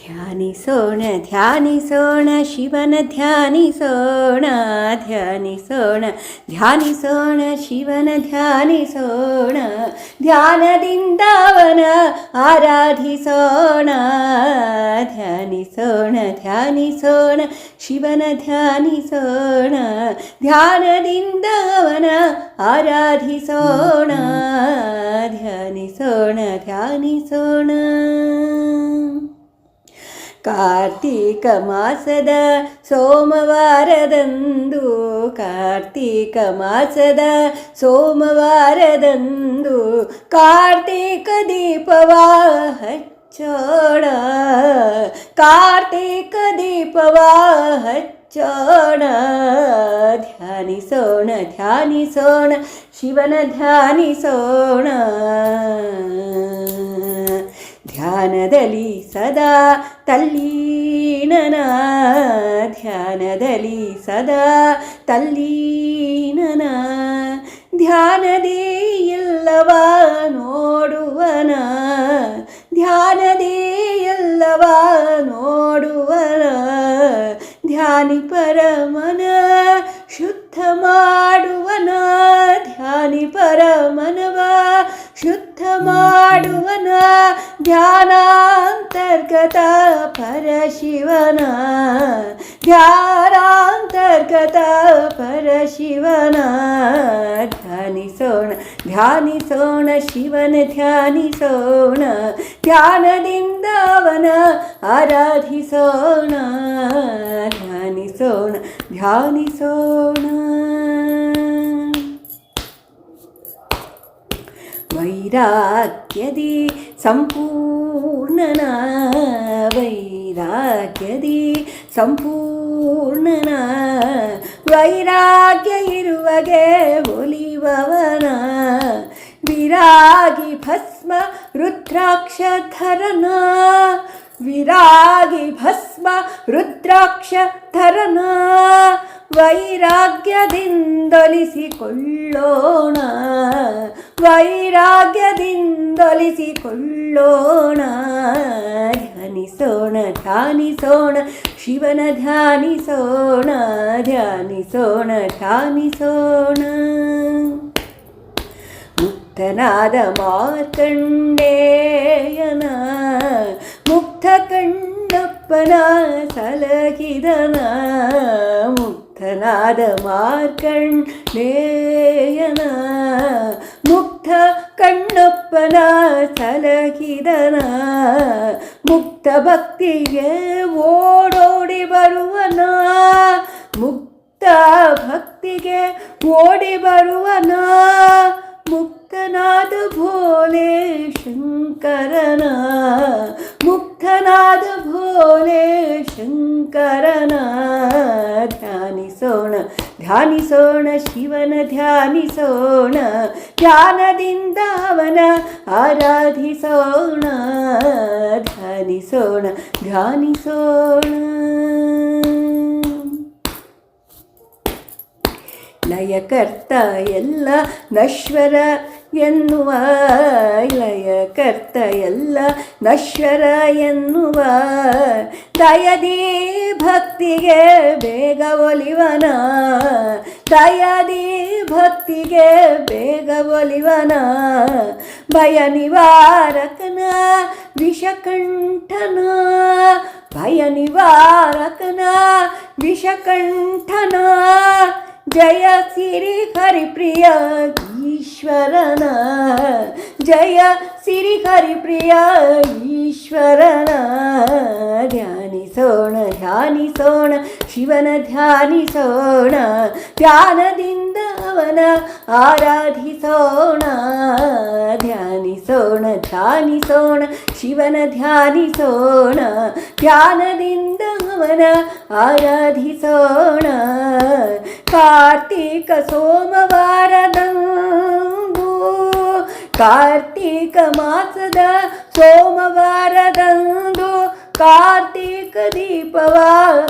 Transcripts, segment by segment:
ಧ್ಯಾನಿಸೋಣ ಧ್ಯಾನಿಸೋಣ ಶಿವನ ಧ್ಯಾನಿಸೋಣ ಧ್ಯಾನಿಸೋಣ ಧ್ಯಾನಿಸೋಣ ಶಿವನ ಧ್ಯಾನಿಸೋಣ ಧ್ಯಾನದಿಂದ ಅವನ ಆರಾಧಿಸೋಣ ಧ್ಯಾನಿಸೋಣ ಧ್ಯಾನಿಸೋಣ ಶಿವನ ಧ್ಯಾನಿಸೋಣ ಧ್ಯಾನದಿಂದ ಅವನ ಆರಾಧಿಸೋಣ ಧ್ಯಾನಿಸೋಣ ಧ್ಯಾನಿಸೋಣ ಕಾರ್ತೀಕ ಮಾಸದ ಸೋಮವಾರದಂದು, ಕಾರ್ತೀಕ ಮಾಸದ ಸೋಮವಾರದಂದು, ಕಾರ್ತೀಕ ದೀಪವ ಹಚ್ಚೋಣ ಕಾರ್ತೀಕ ದೀಪವ ಹಚ್ಚೋಣ ಧ್ಯಾನಿಸೋಣ ಧ್ಯಾನಿಸೋಣ, ಶಿವನ ಧ್ಯಾನಿಸೋಣ. ಧ್ಯಾನದಲ್ಲಿ ಸದಾ ತಲ್ಲೀನನ ಧ್ಯಾನದಲ್ಲಿ ಸದಾ ತಲ್ಲೀನನ ಧ್ಯಾನದೇ ಎಲ್ಲವ ನೋಡುವನ. ಧ್ಯಾನದೇ ಎಲ್ಲವ ನೋಡುವನ. ಧ್ಯಾನಿ ಪರಮನ ಪರಶಿವನ ಧ್ಯಾನಾಂತರ್ಗತ ಪರಶಿವನ ಧ್ಯಾನಿಸೋಣ ಧ್ಯಾನಿಸೋಣ ಶಿವನ ಧ್ಯಾನಿಸೋಣ ಧ್ಯಾನದಿಂದ ಅವನ ಆರಾಧಿಸೋಣ ಧ್ಯಾನಿಸೋಣ ಧ್ಯಾನಿಸೋಣ. ವೈರಾಗ್ಯದಿ ಸಂಪೂರ್ಣನ ವೈರಾಗ್ಯದಿ ಸಂಪೂರ್ಣನ. ವೈರಾಗ್ಯ ಇರುವಗೆ ಒಲಿವವನ ವಿರಾಗಿ ಭಸ್ಮ ರುದ್ರಾಕ್ಷಧರನ ವಿರಾಗಿ ಭಸ್ಮ ರುದ್ರಾಕ್ಷಧರನ ವೈರಾಗ್ಯದಿಂದೊಲಿಸಿಕೊಳ್ಳೋಣ. ವೈರಾಗ್ಯದಿಂದೊಲಿಸಿಕೊಳ್ಳೋಣ ಧ್ಯಾನಿಸೋಣ ಧ್ಯಾನಿಸೋಣ ಶಿವನ ಧ್ಯಾನಿಸೋಣ ಧ್ಯಾನಿಸೋಣ ಧ್ಯಾನಿಸೋಣ ಮುಕ್ತನಾದ ಮಾರ್ಕಂಡೇಯನ ಮುಕ್ತ ಕಣ್ಣಪ್ಪನ ಸಲಗಿದನ ಮುಕ್ತನಾದ ಮಾರ್ಕಂಡೇಯನ ಕಣ್ಣಪ್ಪನ ಸಲಹಿದನ ಮುಕ್ತ ಭಕ್ತಿಗೆ ಓಡೋಡಿ ಬರುವನ. ಮುಕ್ತ ಭಕ್ತಿಗೆ ಓಡಿ ಬರುವನ. ಮುಕ್ತನಾದ ಭೋಲೆ ಶಂಕರನ. ಮುಕ್ತನಾದ ಭೋಲೆ ಶಂಕರನ. ಧ್ಯಾನಿಸೋಣ. ಧ್ಯಾನಿಸೋಣ ಶಿವನ ಧ್ಯಾನಿಸೋಣ ಧ್ಯಾನದಿಂದ ಅವನ ಆರಾಧಿಸೋಣ ಧ್ಯಾನಿಸೋಣ ಧ್ಯಾನಿಸೋಣ. ನಯಕರ್ತ ಎಲ್ಲ ನಶ್ವರ ಎನ್ನುವ ಲಯಕರ್ತ ಎಲ್ಲ ನಶ್ವರ ಎನ್ನುವ ದಯದಿ ಭಕ್ತಿಗೆ ಬೇಗ ಒಲಿವನ, ದಯದಿ ಭಕ್ತಿಗೆ ಬೇಗ ಒಲಿವನ. ಭಯ ನಿವಾರಕನ ವಿಷಕಂಠನ, ಭಯ ನಿವಾರಕನ ವಿಷಕಂಠನ ಜಯ ಸಿರಿ ಹರಿಪ್ರಿಯ ಈಶ್ವರನ ಜಯ ಸಿರಿ ಹರಿಪ್ರಿಯ ಈಶ್ವರನ ಧ್ಯಾನಿಸೋಣ ಧ್ಯಾನಿಸೋಣ ಶಿವನ ಧ್ಯಾನಿಸೋಣ ಧ್ಯಾನದಿಂದ ಅವನ ಆರಾಧಿಸೋಣ ಧ್ಯಾನಿಸೋಣ ಧ್ಯಾನಿಸೋಣ ಶಿವನ ಧ್ಯಾನಿಸೋಣ ಧ್ಯಾನದಿಂದ ಅವನ ಆರಾಧಿಸೋಣ ಕಾರ್ತೀಕ ಸೋಮವಾರದಂಬು ಕಾರ್ತೀಕ ಮಾಸದ ಸೋಮವಾರದಂದು ಕಾರ್ತೀಕ ದೀಪವ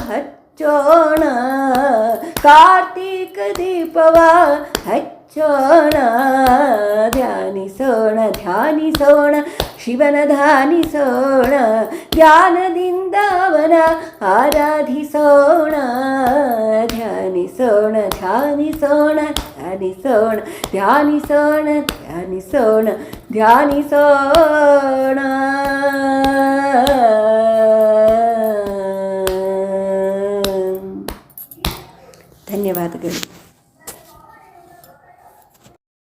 ಹಚ್ಚೋಣ. ಕಾರ್ತೀಕ ದೀಪವ ಹಚ್ಚೋಣ. ಧ್ಯಾನಿಸೋಣ ಧ್ಯಾನಿಸೋಣ, ಶಿವನ ಧ್ಯಾನಿಸೋಣ. ಧ್ಯಾನದಿಂದ ಅವನ ಆರಾಧಿಸೋಣ. ಧ್ಯಾನಿಸೋಣ ಧ್ಯಾನಿಸೋಣ ಧ್ಯಾನಿಸೋಣ ಧ್ಯಾನಿಸೋಣ ಧ್ಯಾನಿಸೋಣ ಧ್ಯಾನಿಸೋಣ ಧನ್ಯವಾದಗಳು